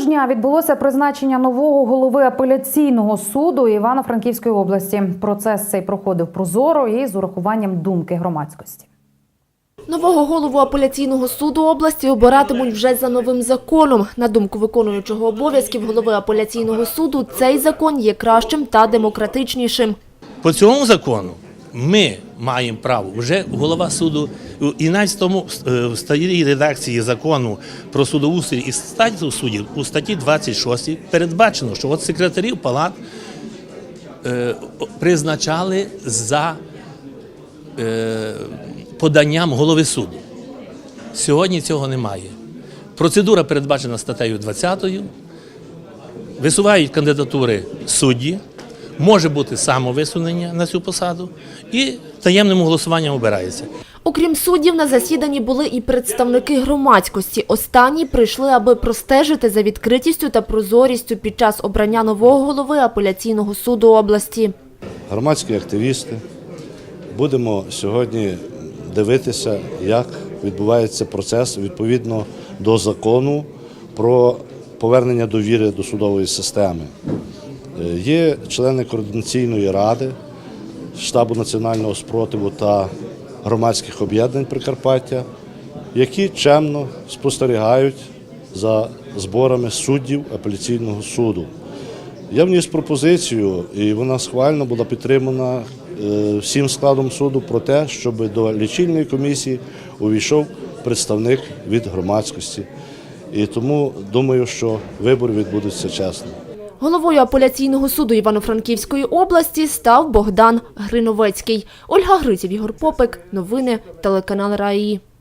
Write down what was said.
ж дня відбулося призначення нового голови апеляційного суду Івано-Франківської області. Процес цей проходив прозоро і з урахуванням думки громадськості. Нового голову апеляційного суду області обиратимуть вже за новим законом. На думку виконуючого обов'язків голови апеляційного суду, цей закон є кращим та демократичнішим. По цьому закону ми маємо право вже голова суду, і навіть тому е, в старій редакції закону про судоустрій і статус суддів у статті 26 передбачено, що от секретарів палат е, призначали за е, поданням голови суду. Сьогодні цього немає. Процедура передбачена статтею 20. Висувають кандидатури судді, може бути самовисунення на цю посаду і таємним голосуванням обирається. Окрім суддів, на засіданні були і представники громадськості. Останні прийшли, аби простежити за відкритістю та прозорістю під час обрання нового голови апеляційного суду області. громадські активісти. Будемо сьогодні дивитися, як відбувається процес відповідно до закону про повернення довіри до судової системи. Е, Є члени координаційної ради, штабу національного спротиву та громадських об'єднань Прикарпаття, які чемно спостерігають за зборами суддів апеляційного суду. Я вніс пропозицію, і вона схвально була підтримана е, всім складом суду про те, щоб до лічильної комісії увійшов представник від громадськості. І тому думаю, що вибори відбудуться чесно. Головою апеляційного суду Івано-Франківської області став Богдан Гриновецький. Ольга Гриців, Ігор Попик. Новини телеканал РАІ.